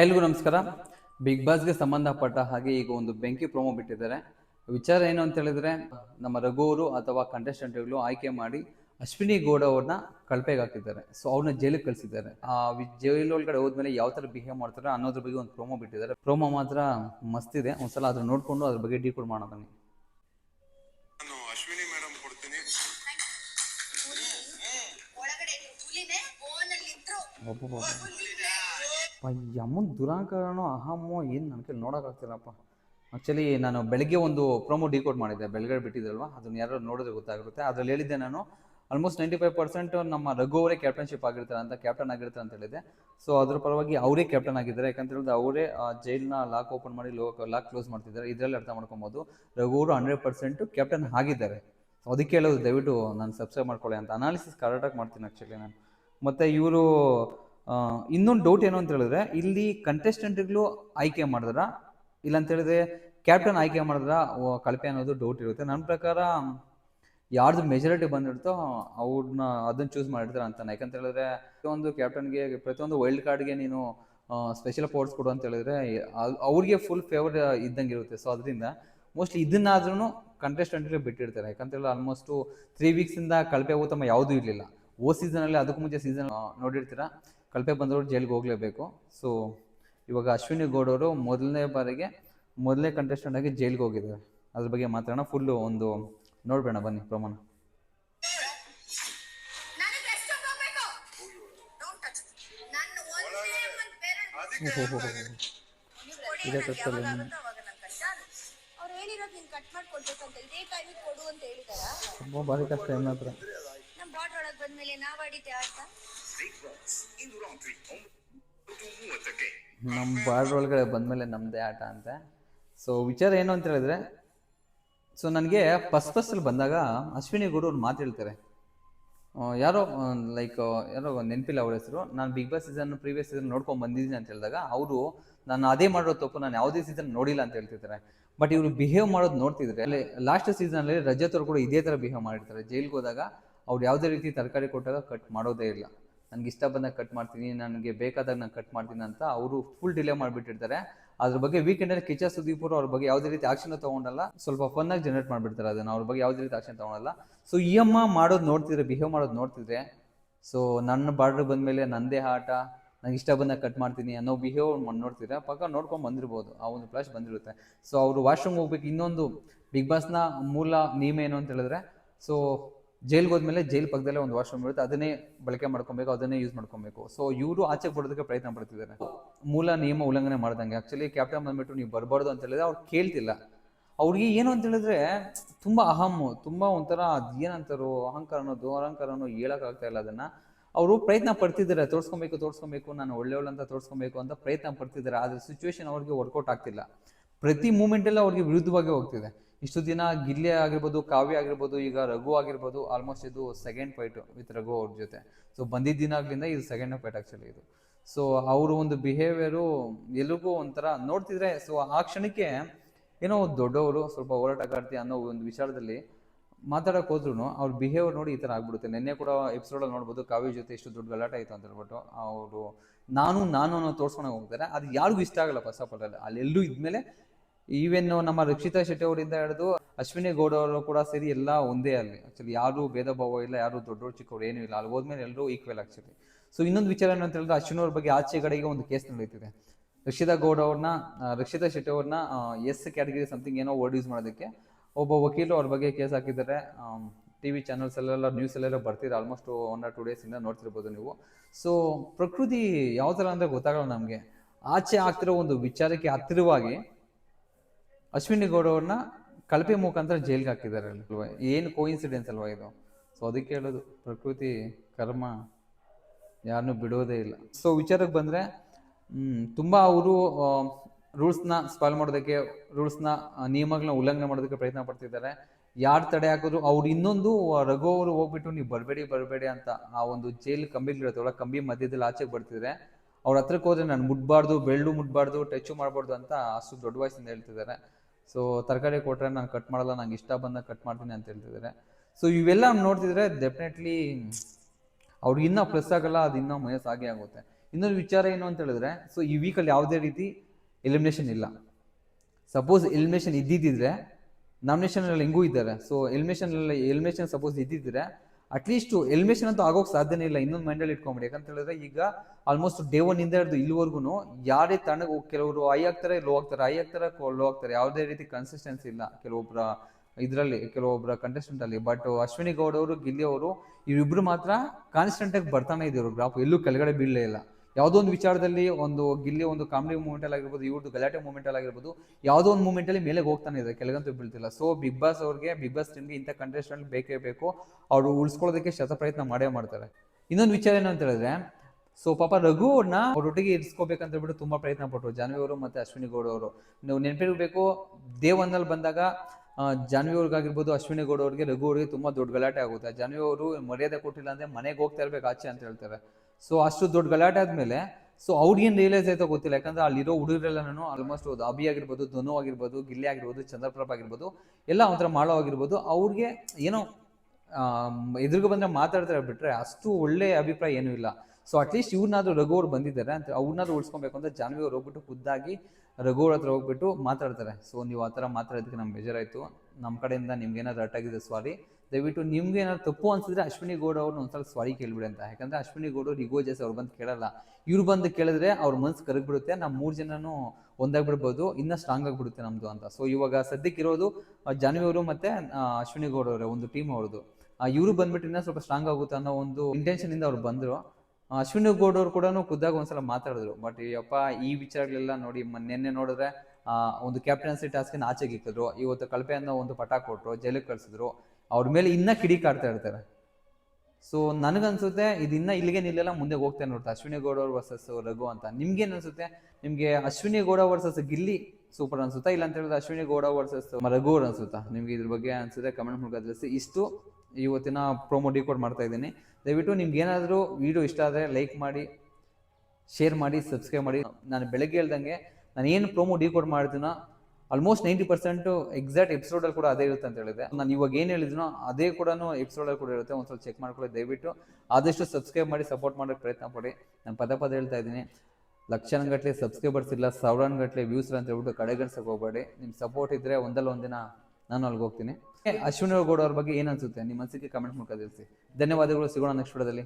ಎಲ್ರಿಗೂ ನಮಸ್ಕಾರ. ಬಿಗ್ ಬಾಸ್ಗೆ ಸಂಬಂಧಪಟ್ಟ ಹಾಗೆ ಈಗ ಒಂದು ಬೆಂಕಿ ಪ್ರೋಮೋ ಬಿಟ್ಟಿದ್ದಾರೆ. ವಿಚಾರ ಏನು ಅಂತ ಹೇಳಿದ್ರೆ ನಮ್ಮ ರಘುವರು ಅಥವಾ ಕಂಟೆಸ್ಟೆಂಟ್ಗಳು ಆಯ್ಕೆ ಮಾಡಿ ಅಶ್ವಿನಿ ಗೌಡ ಅವ್ರನ್ನ ಕಳಪೆಗೆ ಹಾಕಿದ್ದಾರೆ. ಸೊ ಅವ್ರನ್ನ ಜೈಲಿಗೆ ಕಳಿಸಿದ್ದಾರೆ. ಆ ವಿ- ಜೈಲ್ ಒಳಗಡೆ ಹೋದ್ಮೇಲೆ ಯಾವ ಥರ ಬಿಹೇವ್ ಮಾಡ್ತಾರೆ ಅನ್ನೋದ್ರ ಬಗ್ಗೆ ಒಂದು ಪ್ರೋಮೋ ಬಿಟ್ಟಿದ್ದಾರೆ. ಪ್ರೋಮೋ ಮಾತ್ರ ಮಸ್ತ್ ಇದೆ. ಒಂದ್ಸಲ ಅದ್ರ ನೋಡ್ಕೊಂಡು ಅದ್ರ ಬಗ್ಗೆ ಡೀಕೋಡ್ ಮಾಡೋಣ ಬನ್ನಿ. ನಾನು ಇದ್ರು ಒಬ್ಬೊಬ್ಬ ಯಮ್ಮನ್ ಅಹಮ್ಮೋ, ಏನು ನನ್ನ ಕೈಲಿ ನೋಡೋಕ್ಕಾಗ್ತಿಲ್ಲಪ್ಪ. ಆ್ಯಕ್ಚುಲಿ ನಾನು ಬೆಳಗ್ಗೆ ಒಂದು ಪ್ರೊಮೋ ಡಿಕೋಡ್ ಮಾಡಿದ್ದೆ ಬೆಳಗ್ಗೆ ಬಿಟ್ಟಿದ್ರಲ್ವಾ? ಅದನ್ನ ಯಾರು ನೋಡಿದ್ರೆ ಗೊತ್ತಾಗಿರುತ್ತೆ. ಅದ್ರಲ್ಲಿ ಹೇಳಿದ್ದೆ ನಾನು ಆಲ್ಮೋಸ್ಟ್ ನೈಂಟಿ ಫೈವ್ ಪರ್ಸೆಂಟ್ ನಮ್ಮ ರಘು ಅವರೇ ಕ್ಯಾಪ್ಟನ್ಶಿಪ್ ಆಗಿರ್ತಾರೆ ಅಂತ ಕ್ಯಾಪ್ಟನ್ ಆಗಿರ್ತಾರೆ ಅಂತ ಹೇಳಿದೆ ಸೊ ಅದ್ರ ಪರವಾಗಿ ಅವರೇ ಕ್ಯಾಪ್ಟನ್ ಆಗಿದ್ದಾರೆ. ಯಾಕಂತ ಹೇಳಿದ್ರೆ ಅವರೇ ಜೈಲ್ನ ಲಾಕ್ ಓಪನ್ ಮಾಡಿ ಲೋ ಲಾಕ್ ಕ್ಲೋಸ್ ಮಾಡ್ತಿದ್ದಾರೆ. ಇದರಲ್ಲಿ ಅರ್ಥ ಮಾಡ್ಕೊಬೋದು. ರಘು ಅವರು ಹಂಡ್ರೆಡ್ ಪರ್ಸೆಂಟ್ ಕ್ಯಾಪ್ಟನ್ ಆಗಿದ್ದಾರೆ. ಸೊ ಅದಕ್ಕೆ ಹೇಳೋದು ದಯವಿಟ್ಟು ನಾನು ಸಬ್ಸ್ಕ್ರೈಬ್ ಮಾಡ್ಕೊಳ್ಳಿ ಅಂತ. ಅನಾಲಿಸಿಸ್ ಕರೆಕ್ಟಾಗಿ ಮಾಡ್ತೀನಿ ಆ್ಯಕ್ಚುಲಿ ನಾನು. ಮತ್ತು ಇವರು ಇನ್ನೊಂದು ಡೌಟ್ ಏನು ಅಂತ ಹೇಳಿದ್ರೆ, ಇಲ್ಲಿ ಕಂಟೆಸ್ಟೆಂಟ್ಗಳು ಆಯ್ಕೆ ಮಾಡಿದ್ರ. ಇಲ್ಲ ಅಂತ ಹೇಳಿದ್ರೆ ಕ್ಯಾಪ್ಟನ್ ಆಯ್ಕೆ ಮಾಡಿದ್ರ. ಕಳಪೆ ಅನ್ನೋದು ಡೌಟ್ ಇರುತ್ತೆ. ನನ್ನ ಪ್ರಕಾರ, ಯಾರ್ದು ಮೆಜಾರಿಟಿ ಬಂದಿರುತ್ತೋ ಅವ್ರನ್ನ ಅದನ್ನ ಚೂಸ್ ಮಾಡಿರ್ತಾರೆ ಅಂತಾನೆ ಯಾಕಂತ ಹೇಳಿದ್ರೆ, ಪ್ರತಿಯೊಂದು ಕ್ಯಾಪ್ಟನ್ಗೆ ಪ್ರತಿಯೊಂದು ವೈಲ್ಡ್ ಕಾರ್ಡ್ಗೆ ನೀನು ಸ್ಪೆಷಲ್ ಪವರ್ಸ್ ಕೊಡು ಅಂತ ಹೇಳಿದ್ರೆ ಅವ್ರಿಗೆ ಫುಲ್ ಫೇವರ್ ಇದ್ದಂಗೆ ಇರುತ್ತೆ. ಸೊ ಅದರಿಂದ ಮೋಸ್ಟ್ಲಿ ಇದನ್ನಾದ್ರೂ ಕಂಟೆಸ್ಟೆಂಟ್ಗೆ ಬಿಟ್ಟಿರ್ತಾರೆ. ಯಾಕಂತ ಹೇಳಿದ್ರೆ ಆಲ್ಮೋಸ್ಟು ತ್ರೀ ವೀಕ್ಸಿಂದ ಕಳಪೆ ಉತ್ತಮ ಯಾವುದೂ ಇರಲಿಲ್ಲ. ಓ ಸೀಸನಲ್ಲಿ ಅದಕ್ಕೂ ಮುಂಚೆ ಸೀಸನ್ ನೋಡಿರ್ತೀರಾ? ಕಳಪೆ ಬಂದವರು ಜೈಲಿಗೆ ಹೋಗಲೇಬೇಕು. ಸೊ ಇವಾಗ ಅಶ್ವಿನಿ ಗೌಡ್ ಅವರು ಮೊದಲನೇ ಬಾರಿಗೆ ಮೊದಲನೇ ಕಂಟೆಸ್ಟೆಂಟ್ ಆಗಿ ಜೈಲಿಗೆ ಹೋಗಿದ್ದಾರೆ. ಅದ್ರ ಬಗ್ಗೆ ಮಾತಾಡೋಣ. ಫುಲ್ಲು ಒಂದು ನೋಡ್ಬೇಡ ಬನ್ನಿ ಪ್ರಮಾಣ. ಬಾರಿ ಇದೇ ಕಷ್ಟದಲ್ಲಿ ಏನಾದ್ರೆ ತುಂಬ ಭಾರಿ ಕಷ್ಟ ನನ್ನ ಹತ್ರ ನಮ್ಮ ಬಾರ್ಡರ್ ಒಳಗೆ ಬಂದ್ಮೇಲೆ ನಾವ್ ಆಡಿದ್ದೆ ಆಟ ನಮ್ಮ ಬಾರ್ಡ್ರ್ ಒಳಗಡೆ ಬಂದಮೇಲೆ ನಮ್ಮದೇ ಆಟ ಅಂತೆ. ಸೊ ವಿಚಾರ ಏನು ಅಂತ ಹೇಳಿದ್ರೆ ಸೊ ನನಗೆ ಫಸ್ಟ್ ಫಸ್ಟಲ್ಲಿ ಬಂದಾಗ ಅಶ್ವಿನಿ ಗೌಡ ಅವ್ರು ಮಾತು ಹೇಳ್ತಾರೆ. ಯಾರೋ ಲೈಕ್ ಯಾರೋ ನೆನಪಿಲ್ಲ ಅವ್ರ ಹೆಸರು. ನಾನು Bigg Boss season previous season ನೋಡ್ಕೊಂಡು ಬಂದಿದ್ದೀನಿ ಅಂತ ಹೇಳಿದಾಗ ಅವರು ನಾನು ಅದೇ ಮಾಡಿರೋ ತಪ್ಪು ನಾನು ಯಾವುದೇ ಸೀಸನ್ ನೋಡಿಲ್ಲ ಅಂತ ಹೇಳ್ತಿದ್ದಾರೆ ಬಟ್ ಇವರು ಬಿಹೇವ್ ಮಾಡೋದು ನೋಡ್ತಿದ್ರೆ, ಅಲ್ಲಿ ಲಾಸ್ಟ್ ಸೀಸನಲ್ಲಿ ರಜತ್ ಅವರು ಕೂಡ ಇದೇ ಥರ ಬಿಹೇವ್ ಮಾಡಿರ್ತಾರೆ. ಜೈಲ್ಗೆ ಹೋದಾಗ ಅವ್ರು ಯಾವುದೇ ರೀತಿ ತರಕಾರಿ ಕೊಟ್ಟಾಗ ಕಟ್ ಮಾಡೋದೇ ಇಲ್ಲ. ನನಗೆ ಇಷ್ಟ ಬಂದಾಗ ಕಟ್ ಮಾಡ್ತೀನಿ, ನನಗೆ ಬೇಕಾದಾಗ ನಾನು ಕಟ್ ಮಾಡ್ತೀನಿ ಅಂತ ಅವರು ಫುಲ್ ಡಿಲೇ ಮಾಡಿಬಿಟ್ಟಿರ್ತಾರೆ. ಅದ್ರ ಬಗ್ಗೆ ವೀಕೆಂಡ್ ಅಲ್ಲಿ ಕಿಚಾ ಸುದೀಪ್ ಅವರು ಅವ್ರ ಬಗ್ಗೆ ಯಾವುದೇ ರೀತಿ ಆಕ್ಷನ್ ತಗೊಂಡಲ್ಲ. ಸ್ವಲ್ಪ ಫನ್ನಾಗಿ ಜನರೇಟ್ ಮಾಡಿಬಿಡ್ತಾರೆ ಅದನ್ನ, ಅವ್ರ ಬಗ್ಗೆ ಯಾವುದೇ ರೀತಿ ಆಕ್ಷನ್ ತಗೊಳಲ್ಲ ಸೊ ಈ ಅಮ್ಮ ಮಾಡೋದು ನೋಡ್ತಿದ್ರೆ ಬಿಹೇವ್ ಮಾಡೋದು ನೋಡ್ತಿದ್ರೆ ಸೊ ನನ್ನ ಬಾರ್ಡರ್ ಬಂದ ಮೇಲೆ ನಂದೇ ಆಟ, ನಂಗೆ ಇಷ್ಟ ಬಂದಾಗ ಕಟ್ ಮಾಡ್ತೀನಿ ಅನ್ನೋ ಬಿಹೇವ್ ನೋಡ್ತಿದ್ರೆ ಪಕ್ಕ ನೋಡ್ಕೊಂಡು ಬಂದಿರ್ಬೋದು, ಆ ಒಂದು ಫ್ಲಾಶ್ ಬಂದಿರುತ್ತೆ. ಸೊ ಅವರು ವಾಶ್ರೂಮ್ ಹೋಗ್ಬೇಕು, ಇನ್ನೊಂದು ಬಿಗ್ ಬಾಸ್ನ ಮೂಲ ನಿಯಮ ಏನು ಅಂತ ಹೇಳಿದ್ರೆ ಸೊ ಜೈಲ್ಗೆ ಹೋದ್ಮೇಲೆ ಜೈಲ್ ಪಕ್ಕದಲ್ಲೇ ಒಂದು ವಾಶ್ರೂಮ್ ಇರುತ್ತೆ, ಅದನ್ನೇ ಬಳಕೆ ಮಾಡ್ಕೊಬೇಕು, ಅದನ್ನೇ ಯೂಸ್ ಮಾಡ್ಕೊಬೇಕು. ಸೊ ಇವರು ಆಚೆ ಬರೋದಕ್ಕೆ ಪ್ರಯತ್ನ ಪಡ್ತಿದ್ದಾರೆ. ಮೂಲ ನಿಯಮ ಉಲ್ಲಂಘನೆ ಮಾಡ್ದಂಗೆ. ಆಕ್ಚುಲಿ ಕ್ಯಾಪ್ಟನ್ ಬಂದ್ಬಿಟ್ಟು ನೀವು ಬರಬಾರ್ದು ಅಂತ ಹೇಳಿದ್ರೆ ಅವ್ರು ಕೇಳ್ತಿಲ್ಲ. ಅವ್ರಿಗೆ ಏನು ಅಂತ ಹೇಳಿದ್ರೆ ತುಂಬ ಅಹಮ್ ತುಂಬ ಒಂಥರ ಏನಂತಾರೋ ಅಹಂಕಾರ ಅನ್ನೋದು ಅಹಂಕಾರ ಅನ್ನೋ ಹೇಳೋಕ್ಕಾಗ್ತಾ ಇಲ್ಲ ಅದನ್ನು. ಅವರು ಪ್ರಯತ್ನ ಪಡ್ತಿದ್ದಾರೆ, ತೋರಿಸ್ಕೊಬೇಕು ತೋರಿಸ್ಕೊಬೇಕು, ನಾನು ಒಳ್ಳೆಯವಳು ಅಂತ ತೋರಿಸ್ಕೊಬೇಕು ಅಂತ ಪ್ರಯತ್ನ ಪಡ್ತಿದ್ದಾರೆ. ಆದರೆ ಸಿಚುವೇಶನ್ ಅವ್ರಿಗೆ ವರ್ಕೌಟ್ ಆಗ್ತಿಲ್ಲ. ಪ್ರತಿ ಮೂಮೆಂಟಲ್ಲೂ ಅವ್ರಿಗೆ ವಿರುದ್ಧವಾಗಿ ಹೋಗ್ತಿದೆ. ಇಷ್ಟು ದಿನ ಗಿಲ್ಲೆ ಆಗಿರ್ಬೋದು, ಕಾವ್ಯ ಆಗಿರ್ಬೋದು, ಈಗ ರಘು ಆಗಿರ್ಬೋದು ಆಲ್ಮೋಸ್ಟ್ ಇದು ಸೆಕೆಂಡ್ ಫೈಟ್ ವಿತ್ ರಘು ಅವ್ರ ಜೊತೆ. ಸೊ ಬಂದಿದ್ದ ದಿನಾಗ್ಲಿಂದ ಇದು ಸೆಕೆಂಡ್ ಫೈಟ್ ಆ್ಯಕ್ಚುಲಿ ಇದು. ಸೊ ಅವರು ಒಂದು ಬಿಹೇವಿಯರು ಎಲ್ರಿಗೂ ಒಂಥರ ನೋಡ್ತಿದ್ರೆ ಸೊ ಆ ಕ್ಷಣಕ್ಕೆ ಏನೋ ದೊಡ್ಡವರು, ಸ್ವಲ್ಪ ಹೋರಾಟಗಾರ್ತಿ ಅನ್ನೋ ಒಂದು ವಿಚಾರದಲ್ಲಿ ಮಾತಾಡೋಕೆ ಹೋದ್ರು ಅವ್ರ ಬಿಹೇವಿಯರ್ ನೋಡಿ ಈ ಥರ ಆಗ್ಬಿಡುತ್ತೆ. ನಿನ್ನೆ ಕೂಡ ಎಪಿಸೋಡಲ್ಲಿ ನೋಡ್ಬೋದು, ಕಾವ್ಯ ಜೊತೆ ಇಷ್ಟು ದೊಡ್ಡ ಗಲಾಟೆ ಆಯಿತು ಅಂತ ಹೇಳ್ಬಿಟ್ಟು ಅವರು, ನಾನು ನಾನು ಅನ್ನೋ ತೋರ್ಸ್ಕೊಂಡು ಹೋಗ್ತಾರೆ. ಅದು ಯಾರಿಗೂ ಇಷ್ಟ ಆಗಲ್ಲ ಫಸ್ಟ್ ಆಫ್ ಆಲ್ ಅಲ್ಲಿ. ಎಲ್ಲೂ ಇದ್ಮೇಲೆ ಈವೆನ್ ನಮ್ಮ ರಕ್ಷಿತಾ ಶೆಟ್ಟಿ ಅವರಿಂದ ಹಿಡಿದು ಅಶ್ವಿನಿ ಗೌಡ ಅವರು ಕೂಡ ಸೇರಿ ಎಲ್ಲ ಒಂದೇ ಅಲ್ಲಿ. ಆಕ್ಚುಲಿ ಯಾರು ಭೇದ ಭಾವ ಇಲ್ಲ, ಯಾರು ದೊಡ್ಡವ್ರು ಚಿಕ್ಕವ್ರು ಏನೂ ಇಲ್ಲ. ಅಲ್ಲಿ ಹೋದ್ಮೇಲೆ ಎಲ್ಲರೂ ಈಕ್ವಲ್ ಆಕ್ಚುಲಿ ಸೊ ಇನ್ನೊಂದು ವಿಚಾರ ಏನು ಅಂತ ಹೇಳಿದ್ರೆ ಅಶ್ವಿನಿ ಅವ್ರ ಬಗ್ಗೆ ಆಚೆ ಕಡೆಗೆ ಒಂದು ಕೇಸ್ ನಡೀತಿದೆ. ರಕ್ಷಿತಾ ಗೌಡ ಅವ್ರನ್ನ ರಕ್ಷಿತಾ ಶೆಟ್ಟಿ ಅವ್ರನ್ನ ಎಸ್ ಕ್ಯಾಟಗರಿ ಸಮಥಿಂಗ್ ಏನೋ ವರ್ಡ್ ಯೂಸ್ ಮಾಡೋದಕ್ಕೆ ಒಬ್ಬ ವಕೀಲರು ಅವ್ರ ಬಗ್ಗೆ ಕೇಸ್ ಹಾಕಿದ್ದಾರೆ. ಟಿ ವಿ ಚಾನಲ್ಸ್ ಅಲ್ಲೆಲ್ಲ ನ್ಯೂಸ್ ಅಲ್ಲೆಲ್ಲ ಬರ್ತಿದೆ. ಆಲ್ಮೋಸ್ಟ್ ಒನ್ ಆರ್ ಟು ಡೇಸಿಂದ ನೋಡ್ತಿರ್ಬೋದು ನೀವು. ಸೊ ಪ್ರಕೃತಿ ಯಾವ ಥರ ಅಂದರೆ ಗೊತ್ತಾಗಲ್ಲ ನಮಗೆ. ಆಚೆ ಆಗ್ತಿರೋ ಒಂದು ವಿಚಾರಕ್ಕೆ ಹತ್ತಿರವಾಗಿ ಅಶ್ವಿನಿ ಗೌಡ ಅವ್ರನ್ನ ಕಳಪೆ ಮುಖಾಂತರ ಜೈಲ್ಗೆ ಹಾಕಿದ್ದಾರೆ ಅಲ್ವಾ? ಏನು ಕೋಇನ್ಸಿಡೆನ್ಸ್ ಅಲ್ವಾ ಇದು? ಸೊ ಅದಕ್ಕೆ ಹೇಳೋದು, ಪ್ರಕೃತಿ, ಕರ್ಮ ಯಾರನ್ನೂ ಬಿಡೋದೇ ಇಲ್ಲ. ಸೊ ವಿಚಾರಕ್ಕೆ ಬಂದರೆ ತುಂಬ ಅವರು ರೂಲ್ಸ್ನ ಫಾಲೋ ಮಾಡೋದಕ್ಕೆ, ರೂಲ್ಸ್ನ ನಿಯಮಗಳನ್ನ ಉಲ್ಲಂಘನೆ ಮಾಡೋದಕ್ಕೆ ಪ್ರಯತ್ನ ಪಡ್ತಿದ್ದಾರೆ. ಯಾರು ತಡೆ ಹಾಕಿದ್ರು, ಅವ್ರು ಇನ್ನೊಂದು ರಘು ಅವರು ಹೋಗ್ಬಿಟ್ಟು, ನೀವು ಬರಬೇಡಿ ಬರಬೇಡಿ ಅಂತ ಆ ಒಂದು ಜೈಲ್ ಒಳಗೆ ಕಂಬಿ ಮಧ್ಯದಲ್ಲಿ ಆಚೆಗೆ ಬರ್ತಿದ್ರೆ, ಅವ್ರ ಹತ್ರಕ್ಕೆ ಹೋದ್ರೆ, ನಾನು ಮುಟ್ಬಾರ್ದು ಬೆಳ್ಳು ಮುಟ್ಬಾರ್ದು ಟಚ್ಚು ಮಾಡಬಾರ್ದು ಅಂತ ಅಷ್ಟು ದೊಡ್ಡ ವಯಸ್ಸಿಂದ ಹೇಳ್ತಿದ್ದಾರೆ. ಸೊ ತರಕಾರಿ ಕೊಟ್ಟರೆ ನಾನು ಕಟ್ ಮಾಡಲ್ಲ, ನಂಗೆ ಇಷ್ಟ ಬಂದಾಗ ಕಟ್ ಮಾಡ್ತೀನಿ ಅಂತ ಹೇಳ್ತಿದ್ದಾರೆ ಸೊ ಇವೆಲ್ಲ ನೋಡ್ತಿದ್ರೆ ಡೆಫಿನೆಟ್ಲಿ ಅವ್ರಿಗೆ ಇನ್ನೂ ಪ್ಲಸ್ ಆಗಲ್ಲ, ಅದು ಇನ್ನೂ ಮೈನಸ್ ಆಗೇ ಆಗುತ್ತೆ. ಇನ್ನೊಂದು ವಿಚಾರ ಏನು ಅಂತ ಹೇಳಿದ್ರೆ ಸೊ ಈ ವೀಕಲ್ಲಿ ಯಾವುದೇ ರೀತಿ ಎಲಿಮಿನೇಷನ್ ಇಲ್ಲ. ಸಪೋಸ್ ಎಲಿಮಿನೇಷನ್ ಇದ್ದಿದ್ದರೆ ನಾಮಿನೇಷನ್ ಅಲ್ಲಿ ಹೆಂಗೂ ಇದ್ದಾರೆ. ಸೊ ಎಲಿಮಿನೇಷನ್ ಎಲಿಮಿನೇಷನ್ ಸಪೋಸ್ ಇದ್ದಿದ್ರೆ ಅಟ್ಲೀಸ್ಟ್ ಎಲಿಮಿನೇಷನ್ ಅಂತೂ ಆಗೋಕೆ ಸಾಧ್ಯನೇ ಇಲ್ಲ. ಇನ್ನೊಂದು ಮೈಂಡಲ್ಲಿ ಇಟ್ಕೊಂಬಿಡಿ. ಯಾಕಂತ ಹೇಳಿದ್ರೆ ಈಗ ಆಲ್ಮೋಸ್ಟ್ ಡೇ ಒನ್ ಇಂದ ಹಿಡಿದು ಇಲ್ಲಿವರೆಗೂ ಯಾರೇ ತಣ್ಣಗೆ ಕೆಲವರು ಐ ಆಗ್ತಾರೆ ಲೋ ಆಗ್ತಾರೆ. ಐ ಆಗ್ತಾರೆ ಲೋ ಆಗ್ತಾರೆ. ಯಾವುದೇ ರೀತಿ ಕನ್ಸಿಸ್ಟೆನ್ಸಿ ಇಲ್ಲ ಕೆಲವೊಬ್ಬರ ಇದರಲ್ಲಿ ಕೆಲವೊಬ್ಬರ ಕಂಟೆಸ್ಟೆಂಟ್ ಅಲ್ಲಿ. ಬಟ್ ಅಶ್ವಿನಿ ಗೌಡ್ ಅವರು ಗಿಲ್ಲಿ ಅವರು, ಇವರಿಬ್ರು ಮಾತ್ರ ಕಾನ್ಸ್ಟೆಂಟ್ ಆಗಿ ಬರ್ತಾನೆ ಇದ್ರು ಗ್ರಾಫ್ ಎಲ್ಲೂ ಕೆಳಗಡೆ ಬೀಳಲೇ ಇಲ್ಲ. ಯಾವುದೋ ಒಂದು ವಿಚಾರದಲ್ಲಿ ಒಂದು ಗಿಲ್ಲಿ ಒಂದು ಕಾಮಿಡಿ ಮೂಮೆಂಟ್ ಅಲ್ಲಿ ಆಗಿರ್ಬೋದು ಇವ್ರದ್ದು ಗಲಾಟೆ ಮೂಮೆಂಟ್ ಅಲ್ಲಿ ಆಗಿರ್ಬೋದು, ಯಾವುದೋ ಒಂದು ಮೂಮೆಂಟ್ ಅಲ್ಲಿ ಮೇಲೆ ಹೋಗ್ತಾನೆ ಇದೆ ಕೆಲಗಂತೂ ಬೀಳ್ತಿಲ್ಲ. ಸೊ ಬಿಗ್ ಬಾಸ್ ಅವ್ರಿಗೆ ಬಿಗ್ ಬಾಸ್ ಟೀಮ್ಗೆ ಇಂಥ ಕಂಟೆಸ್ಟೆಂಟ್ ಬೇಕೇ ಬೇಕು. ಅವರು ಉಳಿಸ್ಕೊಳ್ಳೋದಕ್ಕೆ ಶತ ಪ್ರಯತ್ನ ಮಾಡೇ ಮಾಡ್ತಾರೆ. ಇನ್ನೊಂದು ವಿಚಾರ ಏನು ಅಂತ ಹೇಳಿದ್ರೆ ಸೊ ಪಾಪ ರಘು ಅವ್ರನ್ನ ಅವ್ರೊಟ್ಟಿಗೆ ಇರಿಸ್ಕೋಬೇಕಂತ ಹೇಳ್ಬಿಟ್ಟು ತುಂಬಾ ಪ್ರಯತ್ನ ಪಟ್ಟರು ಜಾನ್ವಿ ಅವರು ಮತ್ತೆ ಅಶ್ವಿನಿ ಗೌಡ ಅವರು. ನೀವು ನೆನಪಿರ್ಬೇಕು ಒಂದಲ್ಲಿ ಬಂದಾಗ ಜಾನ್ವಿ ಅವ್ರಿಗಾಗಿರ್ಬೋದು, ಅಶ್ವಿನಿ ಗೌಡ ಅವ್ರಿಗೆ ರಘು ಅವ್ರಿಗೆ ತುಂಬಾ ದೊಡ್ಡ ಗಲಾಟೆ ಆಗುತ್ತೆ. ಜಾನ್ವಿ ಅವರು ಮರ್ಯಾದೆ ಕೊಟ್ಟಿಲ್ಲ ಅಂದ್ರೆ ಮನೆಗೆ ಹೋಗ್ತಾ ಇರ್ಬೇಕು ಆಚೆ ಅಂತ ಹೇಳ್ತಾರೆ. ಸೊ ಅಷ್ಟು ದೊಡ್ಡ ಗಲಾಟೆ ಆದ್ಮೇಲೆ ಸೊ ಅವ್ರಿಗೇನು ರಿಯಲೈಸ್ ಆಯ್ತೋ ಗೊತ್ತಿಲ್ಲ. ಯಾಕಂದ್ರೆ ಅಲ್ಲಿರೋ ಹುಡುಗರೆಲ್ಲನೂ ಆಲ್ಮೋಸ್ಟ್ ಅಭಿ ಆಗಿರ್ಬೋದು, ಧನು ಆಗಿರ್ಬೋದು, ಗಿಲ್ಲಿ ಆಗಿರ್ಬೋದು, ಚಂದ್ರಪ್ರಭ ಆಗಿರ್ಬೋದು, ಎಲ್ಲ ಒಂಥರ ಮಾಡೋ ಆಗಿರ್ಬೋದು. ಅವ್ರಿಗೆ ಏನೋ ಎದುರುಗ ಬಂದ್ರೆ ಮಾತಾಡ್ತಾರೆ ಬಿಟ್ರೆ ಅಷ್ಟು ಒಳ್ಳೆ ಅಭಿಪ್ರಾಯ ಏನೂ ಇಲ್ಲ. ಸೊ ಅಟ್ಲೀಸ್ಟ್ ಇವ್ರನ್ನಾದ್ರೂ ರಘು ಅವ್ರು ಬಂದಿದ್ದಾರೆ ಅಂತ ಅವ್ರನ್ನಾದ್ರೂ ಉಳಿಸ್ಕೊಬೇಕು ಅಂತ ಜಾನ್ವಿ ಅವ್ರು ಹೋಗ್ಬಿಟ್ಟು ಖುದ್ದಾಗಿ ರಘು ಅವ್ರ ಹತ್ರ ಹೋಗ್ಬಿಟ್ಟು ಮಾತಾಡ್ತಾರೆ. ಸೊ ನೀವು ಆ ಥರ ಮಾತಾಡೋದಕ್ಕೆ ನಮ್ಗೆ ಬೇಜಾರಾಯಿತು. ನಮ್ಮ ಕಡೆಯಿಂದ ನಿಮ್ಗೆ ಏನಾದ್ರು ಅಟ್ಟಾಗಿದೆ ಸಾರಿ ದಯವಿಟ್ಟು ನಿಮ್ಗೆ ಏನಾದ್ರು ತಪ್ಪು ಅನ್ಸಿದ್ರೆ ಅಶ್ವಿನಿ ಗೌಡ ಅವ್ರನ್ನ ಒಂದ್ಸಲ ಸಾರಿ ಕೇಳ್ಬಿಡಿ ಅಂತ. ಯಾಕಂದ್ರೆ ಅಶ್ವಿನಿ ಗೌಡ ರಿಗೋ ಇಗೋ ಅವ್ರು ಬಂದು ಕೇಳಲ್ಲ. ಇವ್ರು ಬಂದು ಕೇಳಿದ್ರೆ ಅವ್ರ ಮನ್ಸು ಕರಗ್ಬಿಡುತ್ತೆ, ನಾವು ಮೂರು ಜನನು ಒಂದಾಗ್ಬಿಡ್ಬೋದು, ಇನ್ನೂ ಸ್ಟ್ರಾಂಗ್ ಆಗಿಬಿಡುತ್ತೆ ನಮ್ದು ಅಂತ. ಸೊ ಇವಾಗ ಸದ್ಯಕ್ಕಿರೋದು ಇರೋದು ಜಾನ್ವಿ ಅವರು ಮತ್ತೆ ಅಶ್ವಿನಿ ಗೌಡ ಅವರ, ಒಂದು ಟೀಮ್ ಅವ್ರದ್ದು ಇವರು ಬಂದ್ಬಿಟ್ಟು ಇನ್ನೂ ಸ್ವಲ್ಪ ಸ್ಟ್ರಾಂಗ್ ಆಗುತ್ತೆ ಅನ್ನೋ ಒಂದು ಇಂಟೆನ್ಷನ್ ಇಂದ ಅವ್ರು ಬಂದ್ರು. ಅಶ್ವಿನಿ ಗೌಡ ಅವ್ರು ಕೂಡ ಖುದ್ದಾಗ ಒಂದ್ಸಲ ಮಾತಾಡಿದ್ರು. ಬಟ್ ಯಪ್ಪ, ಈ ವಿಚಾರಗಳೆಲ್ಲ ನೋಡಿ ನಿನ್ನೆ ನೋಡಿದ್ರೆ ಒಂದು ಕ್ಯಾಪ್ಟನ್ಸಿ ಟಾಸ್ಕ್ ಆಚೆಗೆ ಇಕ್ಕಿದ್ರು. ಇವತ್ತು ಕಳಪೆ ಅನ್ನೋ ಒಂದು ಪಟ ಕೊಟ್ರು ಜೈಲಿಗೆ ಕಳ್ಸಿದ್ರು. ಅವ್ರ ಮೇಲೆ ಇನ್ನ ಕಿಡಿಕಾಡ್ತಾ ಇರ್ತಾರೆ. ಸೊ ನನಗನ್ಸುತ್ತೆ ಇನ್ನ ಇಲ್ಲಿಗೆ ನಿಲ್ಲೆಲ್ಲ ಮುಂದೆ ಹೋಗ್ತಾ ನೋಡ್ತಾ. ಅಶ್ವಿನಿ ಗೌಡ ವರ್ಸಸ್ ರಘು ಅಂತ. ನಿಮ್ಗೆ ಅನ್ಸುತ್ತೆ ನಿಮ್ಗೆ ಅಶ್ವಿನಿ ಗೌಡ ವರ್ಸಸ್ ಗಿಲ್ಲಿ ಸೂಪರ್ ಅನ್ಸುತ್ತಾ? ಇಲ್ಲ ಅಂತ ಹೇಳಿದ್ರೆ ಅಶ್ವಿನಿ ಗೌಡ ವರ್ಸಸ್ ರಘು ಅವ್ರು ಅನ್ಸುತ್ತಾ? ನಿಮ್ಗೆ ಇದ್ರ ಬಗ್ಗೆ ಅನ್ಸುತ್ತೆ ಕಮೆಂಟ್ ಮೂಲಕ ತಿಳಿಸಿ. ಇಷ್ಟು ಇವತ್ತಿನ ಪ್ರೋಮೋ ಡಿಕೋಡ್ ಮಾಡ್ತಾ ಇದ್ದೀನಿ. ದಯವಿಟ್ಟು ನಿಮ್ಗೆ ಏನಾದರೂ ವಿಡಿಯೋ ಇಷ್ಟ ಆದರೆ ಲೈಕ್ ಮಾಡಿ ಶೇರ್ ಮಾಡಿ ಸಬ್ಸ್ಕ್ರೈಬ್ ಮಾಡಿ. ನಾನು ಬೆಳಗ್ಗೆ ಹೇಳ್ದಂಗೆ ನಾನು ಏನು promo decode ಮಾಡ್ತೀನೋ almost ninety percent exact episode ಅಲ್ಲಿ ಕೂಡ ಅದೇ ಇರುತ್ತೆ ಅಂತ ಹೇಳಿದೆ ನಾನು ಇವಾಗ ಏನು ಹೇಳಿದ್ನೋ ಅದೇ ಕೂಡ ಎಪಿಸೋಡಲ್ಲಿ ಕೂಡ ಇರುತ್ತೆ. ಒಂದ್ಸಲ ಚೆಕ್ ಮಾಡ್ಕೊಳ್ಳಿ, ದಯವಿಟ್ಟು ಆದಷ್ಟು ಸಬ್ಸ್ಕ್ರೈಬ್ ಮಾಡಿ ಸಪೋರ್ಟ್ ಮಾಡೋಕ್ಕೆ ಪ್ರಯತ್ನ ಪಡಿ. ನಾನು ಪದ ಪದ ಹೇಳ್ತಾ ಇದ್ದೀನಿ. ಲಕ್ಷಾನುಗಟ್ಟಲೆ ಸಬ್ಸ್ಕ್ರೈಬರ್ಸ್ ಇಲ್ಲ ಸಾವಿರಾನುಗಟ್ಟಲೆ ವ್ಯೂಸ್ ಅಂತ ಹೇಳ್ಬಿಟ್ಟು ಕಡೆಗಣಿಸಕ್ಕೆ ಹೋಗಬೇಡಿ. ನಿಮ್ಮ ಸಪೋರ್ಟ್ ಇದ್ದರೆ ಒಂದಲ್ಲ ಒಂದಿನ ನಾನು ಅಲ್ಲಿಗೆ ಹೋಗ್ತೀನಿ. ಅಶ್ವಿನಿ ಗೌಡ ಅವ್ರ ಬಗ್ಗೆ ಏನು ಅನ್ಸುತ್ತೆ? ನಿಮ್ಮ ಅನಿಸಿಕೆ ಕಮೆಂಟ್ ಮೂಲಕ ಧನ್ಯವಾದಗಳು. ಸಿಗೋಣ ನೆಕ್ಸ್ಟ್ ವಿಡಿಯೋದಲ್ಲಿ